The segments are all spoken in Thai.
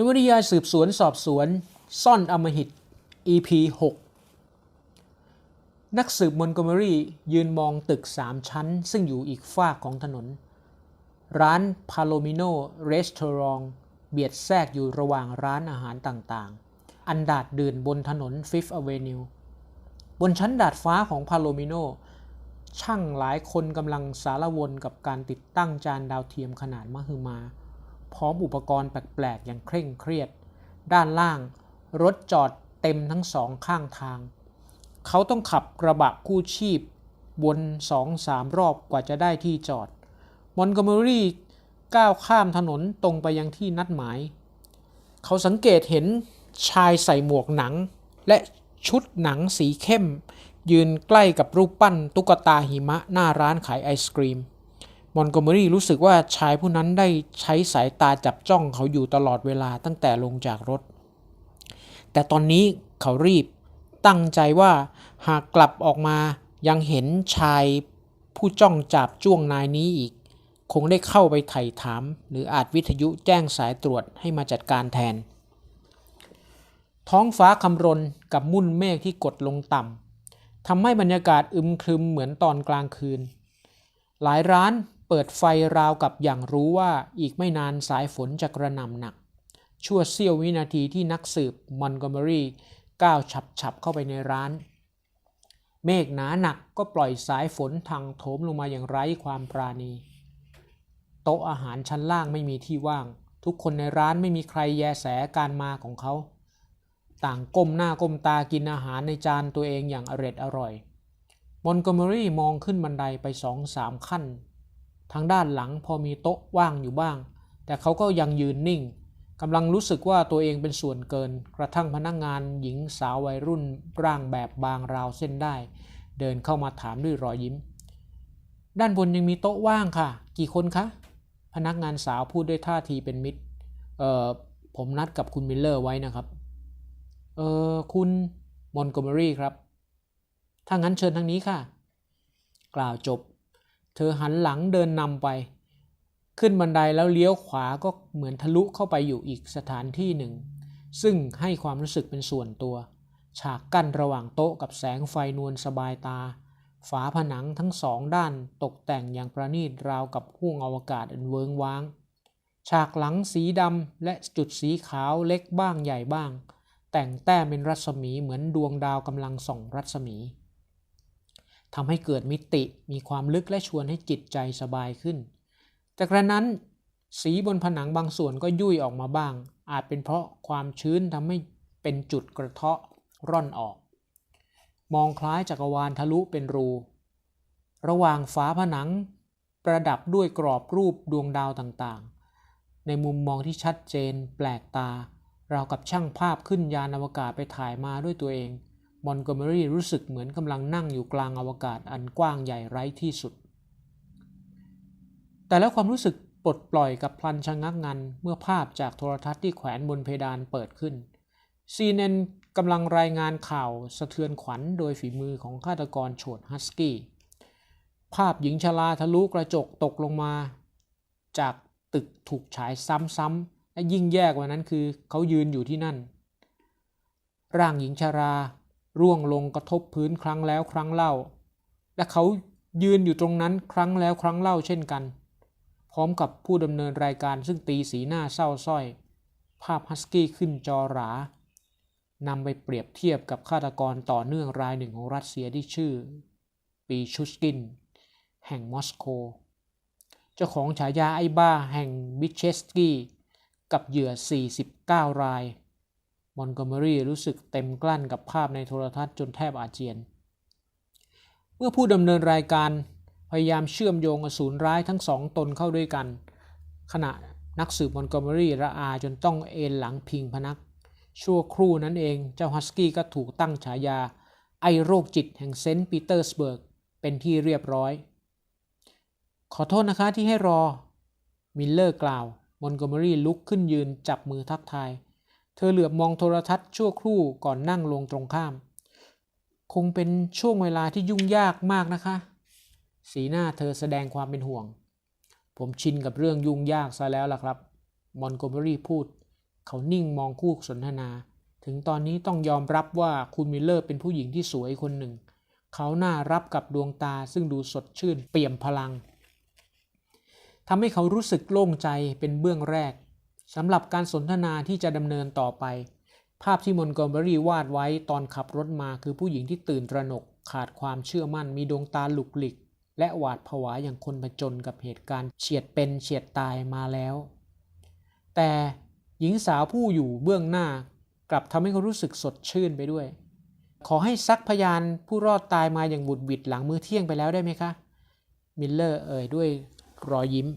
นวนิยายสืบสวนสอบสวน ซ่อนอมหิต EP 6 นักสืบมอนโกเมอรี่ยืนมองตึกสามชั้น ซึ่งอยู่อีกฝาของถนน ร้านพาโลมิโนรีสตอรองเบียดแทรกอยู่ระหว่างร้านอาหารต่างๆ อันดาดดื่นบนถนน Fifth Avenue บนชั้นดาดฟ้าของพาโลมิโนช่างหลายคนกำลังสารวนกับการติดตั้งจานดาวเทียมขนาดมหึมา พร้อมอุปกรณ์แปลกๆ อย่างเคร่งเครียด ด้านล่าง รถจอดเต็มทั้งสองข้างทาง เขาต้องขับกระบะกู้ชีพ วนสองสามรอบกว่าจะได้ที่จอด มอนโกเมอรี่ก้าวข้ามถนนตรงไปยังที่นัดหมาย เขาสังเกตเห็นชายใส่หมวกหนัง และชุดหนังสีเข้ม ยืนใกล้กับรูปปั้นตุ๊กตาหิมะหน้าร้านขายไอศกรีม มอนโกเมอรี่รู้สึกว่าชายผู้นั้นได้ใช้สายตาจับจ้องเขาอยู่ตลอดเวลาตั้งแต่ลงจากรถ แต่ตอนนี้เขารีบตั้งใจว่าหากกลับออกมายังเห็นชายผู้จ้องจับจ้วงนายนี้อีก คงได้เข้าไปไถ่ถาม หรืออาจวิทยุแจ้งสายตรวจให้มาจัดการแทน ท้องฟ้าคำรนกับมุ่นเมฆที่กดลงต่ำทำให้บรรยากาศอึมครึมเหมือนตอนกลางคืน หลายร้าน เปิดไฟราวกับอย่างรู้ว่าอีกไม่นานสายฝนจะกระหน่ำหนัก ชั่วเสี้ยววินาทีที่นักสืบมอนโกเมอรี่ก้าวฉับๆเข้าไปในร้าน เมฆหนาหนักก็ปล่อยสายฝนทางโถมลงมาอย่างไร้ความปราณี โต๊ะอาหารชั้นล่างไม่มีที่ว่าง ทุกคนในร้านไม่มีใครแยแสการมาของเขา ต่างก้มหน้าก้มตากินอาหารในจานตัวเองอย่างอร็ดอร่อยมอนโกเมอรี่มองขึ้นบันไดไปสองสามขั้น ทางด้านหลังพอมีโต๊ะว่างอยู่บ้าง แต่เขาก็ยังยืนนิ่งกำลังรู้สึกว่าตัวเองเป็นส่วนเกิน กระทั่งพนักงงานหญิงสาววัยรุ่นร่างแบบบางราวเส้นได้ เดินเข้ามาถามด้วยรอยยิ้ม ด้านบนยังมีโต๊ะว่างค่ะ กี่คนคะ พนักงานสาวพูดด้วยท่าทีเป็นมิตร เอ่อ ผมนัดกับคุณมิลเลอร์ไว้นะครับ เอ่อ คุณมอนโกเมอรี่ครับ ถ้างั้นเชิญทางนี้ค่ะ กล่าวจบ เธอหันหลังเดินนำไป ขึ้นบันไดแล้วเลี้ยวขวาก็เหมือนทะลุเข้าไปอยู่อีกสถานที่หนึ่ง ซึ่งให้ความรู้สึกเป็นส่วนตัว ฉากกั้นระหว่างโต๊ะกับแสงไฟนวลสบายตา ฝาผนังทั้งสองด้านตกแต่งอย่างประณีตราวกับห้วงอวกาศอันเวิงว้าง ฉากหลังสีดำและจุดสีขาวเล็กบ้างใหญ่บ้าง แต่งแต้มเป็นรัศมีเหมือนดวงดาวกำลังส่องรัศมี ทำให้เกิดมิติมีความลึกและชวนให้จิตใจสบายขึ้น แต่กระนั้นสีบนผนังบางส่วนก็ยุ่ยออกมาบ้าง อาจเป็นเพราะความชื้นทำให้เป็นจุดกระเทาะร่อนออก มองคล้ายจักรวาลทะลุเป็นรู ระหว่างฝาผนังประดับด้วยกรอบรูปดวงดาวต่างๆ ในมุมมองที่ชัดเจนแปลกตา เรากับช่างภาพขึ้นยานอวกาศไปถ่ายมาด้วยตัวเอง มอนโกเมอรี่รู้สึกเหมือนกำลังนั่งอยู่กลางอวกาศอันกว้างใหญ่ไร้ที่สุด แต่แล้วความรู้สึกปลดปล่อยกับพลันชะงักงัน เมื่อภาพจากโทรทัศน์ที่แขวนบนเพดานเปิดขึ้นซีเนนกำลังรายงานข่าวสะเทือนขวัญโดยฝีมือของฆาตกรโฉดฮัสกี้ ภาพหญิงชราทะลุกระจกตกลงมา จากตึกถูกฉายซ้ำๆและยิ่งแย่กว่านั้นคือเขายืนอยู่ที่นั่น ร่างหญิงชรา ร่วงลงกระทบพื้นครั้งแล้วครั้งเล่า และเขายืนอยู่ตรงนั้นครั้งแล้วครั้งเล่าเช่นกัน พร้อมกับผู้ดำเนินรายการซึ่งตีสีหน้าเศร้าส้อย ภาพฮัสกี้ขึ้นจอหรานำไปเปรียบเทียบกับฆาตกรต่อเนื่องรายหนึ่งของรัสเซียที่ชื่อ ปีชุสกิน แห่งมอสโก เจ้าของฉายาไอ้บ้าแห่งบิเชสกี้ กับเหยื่อ 49 ราย มอนโกเมอรี่รู้สึกเต็มกลั้นกับภาพในโทรทัศน์จนแทบอาเจียน เมื่อผู้ดำเนินรายการพยายามเชื่อมโยงอสูรร้ายทั้งสองตนเข้าด้วยกัน ขณะนักสืบมอนโกเมอรี่ระอาจนต้องเอนหลังพิงพนัก ชั่วครู่นั้นเองเจ้าฮัสกี้ก็ถูกตั้งฉายา ไอโรคจิตแห่งเซนต์ปีเตอร์สเบิร์กเป็นที่เรียบร้อย ขอโทษนะคะที่ให้รอ มิลเลอร์กล่าว มอนโกเมอรี่ลุกขึ้นยืนจับมือทักทาย เธอเหลือบมองโทรทัศน์ชั่วครู่ก่อนนั่งลงตรงข้าม คงเป็นช่วงเวลาที่ยุ่งยากมากนะคะ สีหน้าเธอแสดงความเป็นห่วง ผมชินกับเรื่องยุ่งยากซะแล้วล่ะครับ มอนโกเมอรี่พูด เขานิ่งมองคู่สนทนา ถึงตอนนี้ต้องยอมรับว่าคุณมิลเลอร์เป็นผู้หญิงที่สวยคนหนึ่ง เขาน่ารับกับดวงตาซึ่งดูสดชื่นเปี่ยมพลังทำให้เขารู้สึกโล่งใจเป็นเบื้องแรก สำหรับการสนทนาที่จะดำเนินต่อไป ภาพที่มอนโกเมอรี่วาดไว้ตอนขับรถมาคือผู้หญิงที่ตื่นตระหนก ขาดความเชื่อมั่นมีดวงตาหลุกหลิก และหวาดผวาอย่างคนผจญกับเหตุการณ์เฉียดเป็นเฉียดตายมาแล้ว แต่หญิงสาวผู้อยู่เบื้องหน้ากลับทำให้เขารู้สึกสดชื่นไปด้วย ขอให้ซักพยานผู้รอดตายมาอย่างบุดบิดหลังมื้อเที่ยงไปแล้วได้ไหมคะ มิลเลอร์เอ่ยด้วยรอยยิ้ม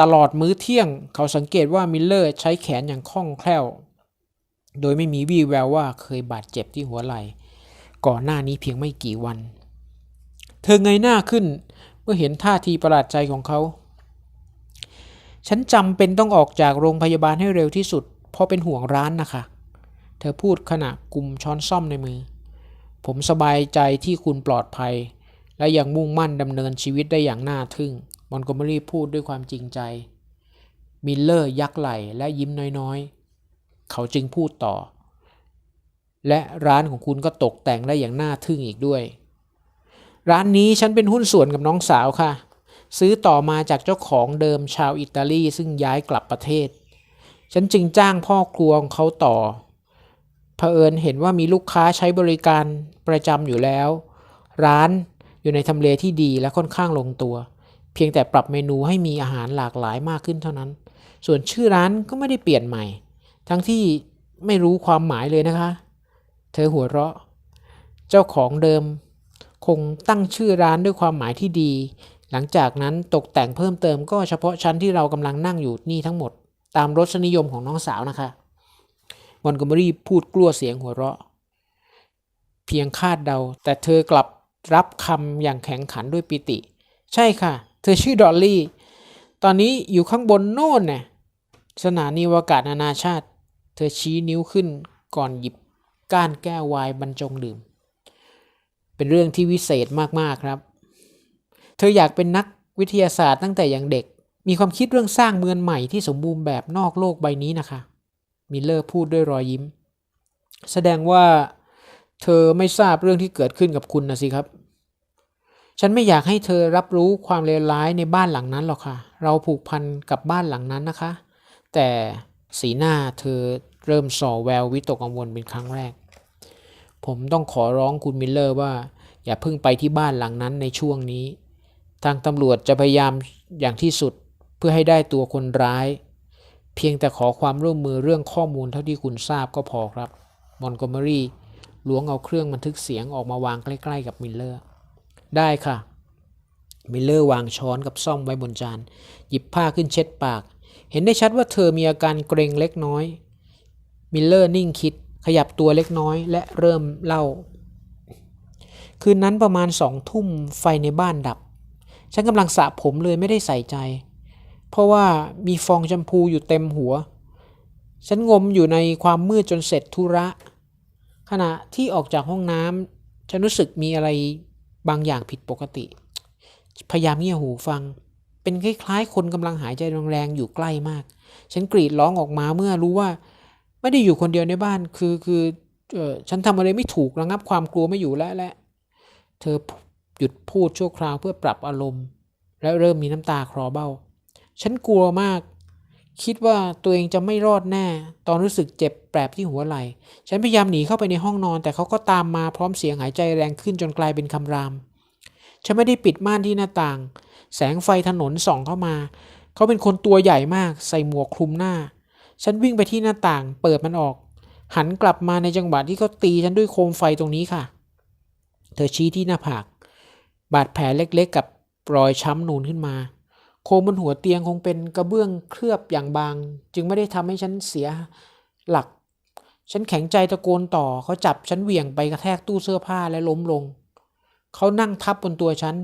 ตลอดมื้อเที่ยงเขาสังเกตว่ามิลเลอร์ใช้แขนอย่างคล่องแคล่ว โดยไม่มีวี่แววว่าเคยบาดเจ็บที่หัวไหล่ ก่อนหน้านี้เพียงไม่กี่วัน เธอเงยหน้าขึ้นเมื่อเห็นท่าทีประหลาดใจของเขา ฉันจำเป็นต้องออกจากโรงพยาบาลให้เร็วที่สุด เพราะเป็นห่วงร้านนะคะ เธอพูดขณะกลุ่มช้อนซ่อมในมือ ผมสบายใจที่คุณปลอดภัย และยังมุ่งมั่นดำเนินชีวิตได้อย่างน่าทึ่ง อนโกเมอรี่พูดด้วยความจริงใจ มิลเลอร์ยักไหล่และยิ้มน้อยๆ เขาจึงพูดต่อ และร้านของคุณก็ตกแต่งได้อย่างน่าทึ่งอีกด้วย ร้านนี้ฉันเป็นหุ้นส่วนกับน้องสาวค่ะ ซื้อต่อมาจากเจ้าของเดิมชาวอิตาลีซึ่งย้ายกลับประเทศ ฉันจึงจ้างพ่อครัวของเขาต่อเผอิญเห็นว่ามีลูกค้าใช้บริการประจำอยู่แล้ว ร้านอยู่ในทำเลที่ดีและค่อนข้างลงตัว เพียงแต่ปรับเมนูให้มีอาหารหลากหลายมากขึ้นเท่านั้น ส่วนชื่อร้านก็ไม่ได้เปลี่ยนใหม่ ทั้งที่ไม่รู้ความหมายเลยนะคะ เธอหัวเราะ เจ้าของเดิม คงตั้งชื่อร้านด้วยความหมายที่ดี หลังจากนั้นตกแต่งเพิ่มเติมก็เฉพาะชั้นที่เรากำลังนั่งอยู่นี่ทั้งหมด ตามรสนิยมของน้องสาวนะคะมอนกเมอรี่พูดกลัวเสียงหัวเราะ เพียงคาดเดา แต่เธอกลับรับคำอย่างแข็งขันด้วยปิติ ใช่ค่ะ เธอชื่อดอลลี่ ตอนนี้อยู่ข้างบนโน่นน่ะสถานีอวกาศนานาชาติ เธอชี้นิ้วขึ้นก่อนหยิบก้านแก้วไวน์บรรจงดื่ม เป็นเรื่องที่วิเศษมากๆครับ เธออยากเป็นนักวิทยาศาสตร์ตั้งแต่อยังเด็ก มีความคิดเรื่องสร้างเมืองใหม่ที่สมบูรณ์แบบนอกโลกใบนี้นะคะ มิลเลอร์พูดด้วยรอยยิ้ม แสดงว่าเธอไม่ทราบเรื่องที่เกิดขึ้นกับคุณนะสิครับ ฉันไม่อยากให้เธอรับรู้ความเลวร้ายในบ้านหลังนั้นหรอกค่ะ เราผูกพันกับบ้านหลังนั้นนะคะ แต่สีหน้าเธอเริ่มส่อแวววิตกกังวลเป็นครั้งแรก ผมต้องขอร้องคุณมิลเลอร์ว่า อย่าเพิ่งไปที่บ้านหลังนั้นในช่วงนี้ ทางตำรวจจะพยายามอย่างที่สุดเพื่อให้ได้ตัวคนร้าย เพียงแต่ขอความร่วมมือเรื่องข้อมูลเท่าที่คุณทราบก็พอครับ มอนโกเมอรี่ล้วงเอาเครื่องบันทึกเสียงออกมาวางใกล้ ๆ กับมิลเลอร์ ได้ค่ะ มิลเลอร์วางช้อนกับซ่อมไว้บนจาน หยิบผ้าขึ้นเช็ดปาก เห็นได้ชัดว่าเธอมีอาการเกรงเล็กน้อย มิลเลอร์นิ่งคิด ขยับตัวเล็กน้อยและเริ่มเล่า คืนนั้นประมาณสองทุ่มไฟในบ้านดับ ฉันกำลังสระผมเลยไม่ได้ใส่ใจ เพราะว่ามีฟองแชมพูอยู่เต็มหัว ฉันงมอยู่ในความมืดจนเสร็จธุระ ขณะที่ออกจากห้องน้ำฉันรู้สึกมีอะไร บางอย่างผิดปกติ พยายามเงี่ยหูฟัง เป็นคล้ายๆ คนกำลังหายใจแรงๆอยู่ใกล้มาก ฉันกรีดร้องออกมาเมื่อรู้ว่า ไม่ได้อยู่คนเดียวในบ้าน คือคือเออฉันทำอะไรไม่ถูกระงับความกลัวไม่อยู่แล้วและ เธอหยุดพูดชั่วคราวเพื่อปรับอารมณ์ และเริ่มมีน้ำตาคลอเบ้า ฉันกลัวมาก คิดว่าตัวเองจะไม่รอดแน่ ตอนรู้สึกเจ็บแปรบที่หัวไหล่ ฉันพยายามหนีเข้าไปในห้องนอน แต่เขาก็ตามมาพร้อมเสียงหายใจแรงขึ้นจนกลายเป็นคำราม ฉันไม่ได้ปิดม่านที่หน้าต่าง แสงไฟถนนส่องเข้ามา เขาเป็นคนตัวใหญ่มาก ใส่หมวกคลุมหน้า ฉันวิ่งไปที่หน้าต่าง เปิดมันออก หันกลับมาในจังหวะที่เขาตีฉันด้วยโคมไฟตรงนี้ค่ะ เธอชี้ที่หน้าผาก บาดแผลเล็กๆ กับรอยช้ำนูนขึ้นมา โคมบนหัวเตียงคงเป็นกระเบื้องเคลือบอย่างบาง จึงไม่ได้ทำให้ฉันเสียหลัก ฉันแข็งใจตะโกนต่อเขาจับฉันเหวี่ยงไปกระแทกตู้เสื้อผ้าและล้มลง เขานั่งทับบนตัวฉัน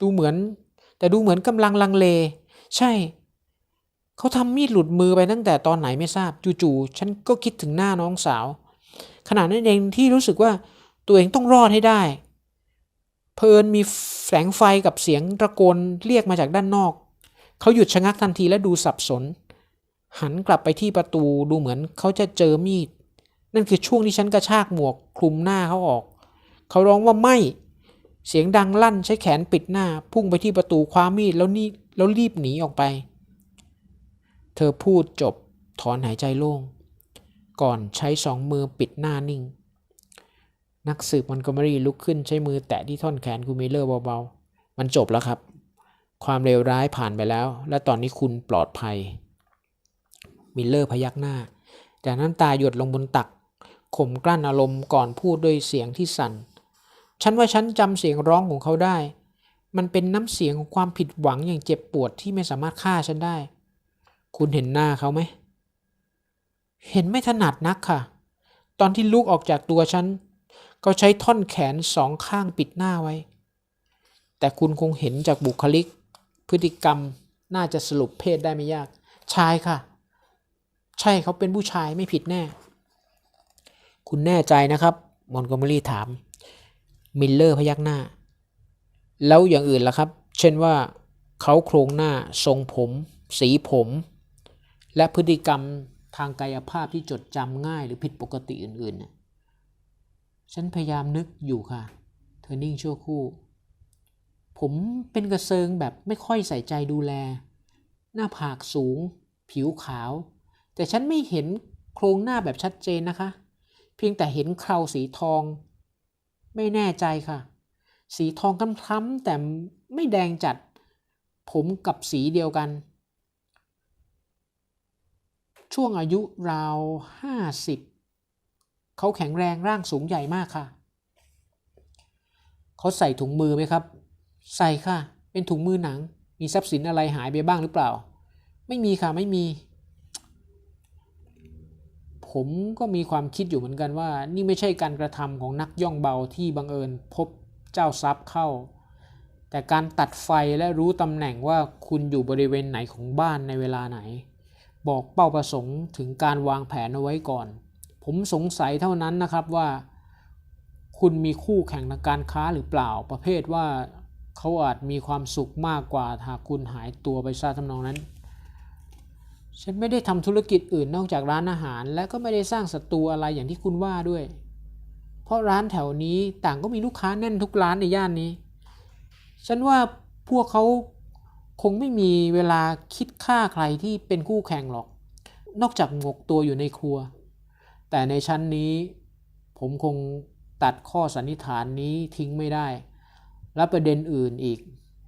ดูเหมือน แต่ดูเหมือนกำลังลังเล ใช่ เขาทำมีดหลุดมือไปตั้งแต่ตอนไหนไม่ทราบจู่ๆฉันก็คิดถึงหน้าน้องสาว ขณะนั้นเองที่รู้สึกว่าตัวเองต้องรอดให้ได้ เพลินมีแสงไฟกับเสียงตะโกนเรียกมาจากด้านนอก เขาหยุดชะงักทันทีและดูสับสน หันกลับไปที่ประตูดูเหมือนเขาจะเจอมีด นั่นคือช่วงที่ฉันกระชากหมวกคลุมหน้าเขาออก เขาร้องว่าไม่เสียงดังลั่นใช้แขนปิดหน้า พุ่งไปที่ประตูคว้ามีดแล้วนี่แล้วรีบหนีออกไป เธอพูดจบถอนหายใจโล่ง ก่อนใช้สองมือปิดหน้านิ่ง นักสืบมันก็ไม่รีลุกขึ้นใช้มือแตะที่ท่อนแขนคุณมิเลอร์เบาๆ มันจบแล้วครับ ความเลวร้ายผ่านไปแล้ว และตอนนี้คุณปลอดภัย มิลเลอร์พยักหน้าแต่น้ำตาหยดลงบนตักข่มกลั้นอารมณ์ก่อนพูดด้วยเสียงที่สั่น ฉันว่าฉันจำเสียงร้องของเขาได้ มันเป็นน้ำเสียงของความผิดหวังอย่างเจ็บปวดที่ไม่สามารถฆ่าฉันได้ คุณเห็นหน้าเขาไหม เห็นไม่ถนัดนักค่ะ ตอนที่ลูกออกจากตัวฉัน เขาใช้ท่อนแขนสองข้างปิดหน้าไว้ แต่คุณคงเห็นจากบุคลิก พฤติกรรมน่าจะสรุปเพศได้ไม่ยาก ชายค่ะ ใช่เขาเป็นผู้ชายไม่ผิดแน่ คุณแน่ใจนะครับ มอนโกเมอรี่ถาม มิลเลอร์พยักหน้า แล้วอย่างอื่นล่ะครับ เช่นว่าเขาโครงหน้าทรงผม สีผม และพฤติกรรมทางกายภาพที่จดจำง่ายหรือผิดปกติอื่นๆน่ะฉันพยายามนึกอยู่ค่ะ เธอนิ่งชั่วครู่ ผมเป็นกระเซิงแบบไม่ค่อยใส่ใจดูแล หน้าผากสูง ผิวขาว แต่ฉันไม่เห็นโครงหน้าแบบชัดเจนนะคะ เพียงแต่เห็นเคราสีทอง ไม่แน่ใจค่ะ สีทองคล้ำๆแต่ไม่แดงจัด ผมกับสีเดียวกัน ช่วงอายุราวห้าสิบเขาแข็งแรงร่างสูงใหญ่มากค่ะ เขาใส่ถุงมือไหมครับ ใส่ค่ะ เป็นถุงมือหนัง มีทรัพย์สินอะไรหายไปบ้างหรือเปล่า ไม่มีค่ะไม่มี ผมก็มีความคิดอยู่เหมือนกันว่า นี่ไม่ใช่การกระทำของนักย่องเบาที่บังเอิญพบเจ้าทรัพย์เข้า แต่การตัดไฟและรู้ตำแหน่งว่าคุณอยู่บริเวณไหนของบ้านในเวลาไหน บอกเป้าประสงค์ถึงการวางแผนเอาไว้ก่อน ผมสงสัยเท่านั้นนะครับว่าคุณมีคู่แข่งทางการค้าหรือเปล่าประเภทว่า เขาอาจมีความสุขมากกว่าหากคุณหายตัวไปซะทำนองนั้น ฉันไม่ได้ทำธุรกิจอื่นนอกจากร้านอาหาร และก็ไม่ได้สร้างศัตรูอะไรอย่างที่คุณว่าด้วย เพราะร้านแถวนี้ต่างก็มีลูกค้าแน่นทุกร้านในย่านนี้ ฉันว่าพวกเขาคงไม่มีเวลาคิดฆ่าใครที่เป็นคู่แข่งหรอก นอกจากหมกตัวอยู่ในครัว แต่ในชั้นนี้ผมคงตัดข้อสันนิษฐานนี้ทิ้งไม่ได้ และประเด็นอื่นอีก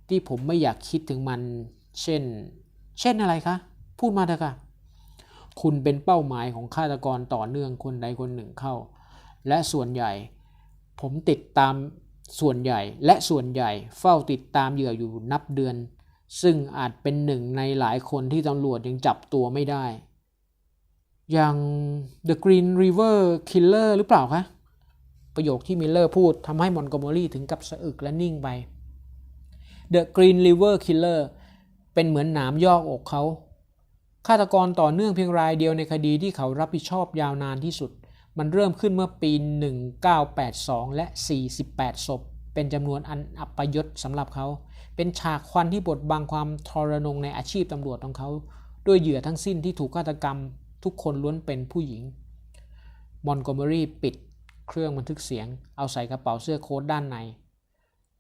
ที่ผมไม่อยากคิดถึงมัน เช่น เช่นอะไรคะ พูดมาเถอะค่ะ คุณเป็นเป้าหมายของฆาตกรต่อเนื่องคนใดคนหนึ่งเข้า และส่วนใหญ่ ผมติดตามส่วนใหญ่ และส่วนใหญ่เฝ้าติดตามเหยื่ออยู่นับเดือน ซึ่งอาจเป็นหนึ่งในหลายคนที่ตำรวจยังจับตัวไม่ได้ อย่าง The Green River Killer หรือเปล่าคะ ประโยคที่มิลเลอร์พูดทำให้มอนโกเมอรี่ถึงกับสะอึกและนิ่งไป The Green River Killer เป็นเหมือนหนามยอกอกเขาฆาตกรต่อเนื่องเพียงรายเดียวในคดีที่เขารับผิดชอบยาวนานที่สุด มันเริ่มขึ้นเมื่อปี 1982 และ 48 ศพ เป็นจำนวนอันอัปยศสำหรับเขา เป็นฉากควันที่บดบังความทรนงในอาชีพตำรวจของเขา ด้วยเหยื่อทั้งสิ้นที่ถูกฆาตกรรม ทุกคนล้วนเป็นผู้หญิง มอนโกเมอรี่ปิด เครื่องบันทึกเสียง เอาใส่กระเป๋าเสื้อโค้ทด้านใน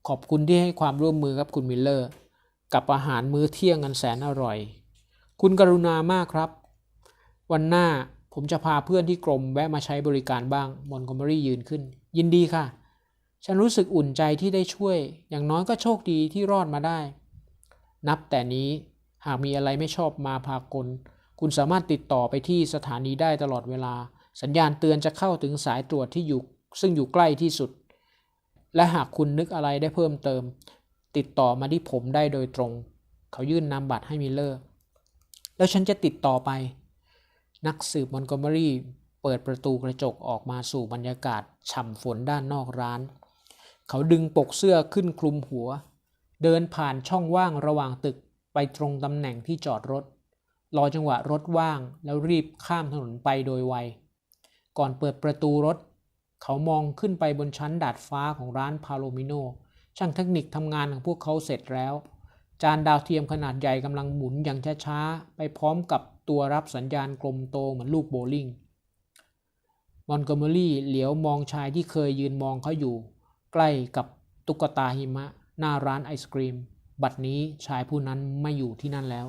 ขอบคุณที่ให้ความร่วมมือกับคุณมิลเลอร์ กับอาหารมื้อเที่ยงอันแสนอร่อย คุณกรุณามากครับ วันหน้าผมจะพาเพื่อนที่กรมแวะมาใช้บริการบ้าง มอนโกเมอรี่ยืนขึ้น ยินดีค่ะ ฉันรู้สึกอุ่นใจที่ได้ช่วย อย่างน้อยก็โชคดีที่รอดมาได้ นับแต่นี้หากมีอะไรไม่ชอบมาพากล คุณสามารถติดต่อไปที่สถานีได้ตลอดเวลา สัญญาณเตือนจะเข้าถึงสายตรวจที่อยู่ซึ่งอยู่ใกล้ที่สุด และหากคุณนึกอะไรได้เพิ่มเติม ติดต่อมาที่ผมได้โดยตรง เขายื่นนามบัตรให้มิลเลอร์ แล้วฉันจะติดต่อไป นักสืบมอนโกเมอรี่เปิดประตูกระจกออกมาสู่บรรยากาศฉ่ำฝนด้านนอกร้าน เขาดึงปกเสื้อขึ้นคลุมหัว เดินผ่านช่องว่างระหว่างตึกไปตรงตำแหน่งที่จอดรถ รอจังหวะรถว่างแล้วรีบข้ามถนนไปโดยไว ก่อนเปิดประตูรถ เขามองขึ้นไปบนชั้นดาดฟ้าของร้านพาโลมิโน ช่างเทคนิคทำงานของพวกเขาเสร็จแล้ว จานดาวเทียมขนาดใหญ่กำลังหมุนอย่างช้าๆ ไปพร้อมกับตัวรับสัญญาณกลมโตเหมือนลูกโบลิ่งมอนโกเมอรี่เหลียวมองชายที่เคยยืนมองเขาอยู่ ใกล้กับตุ๊กตาหิมะ หน้าร้านไอศกรีม บัดนี้ชายผู้นั้นไม่อยู่ที่นั่นแล้ว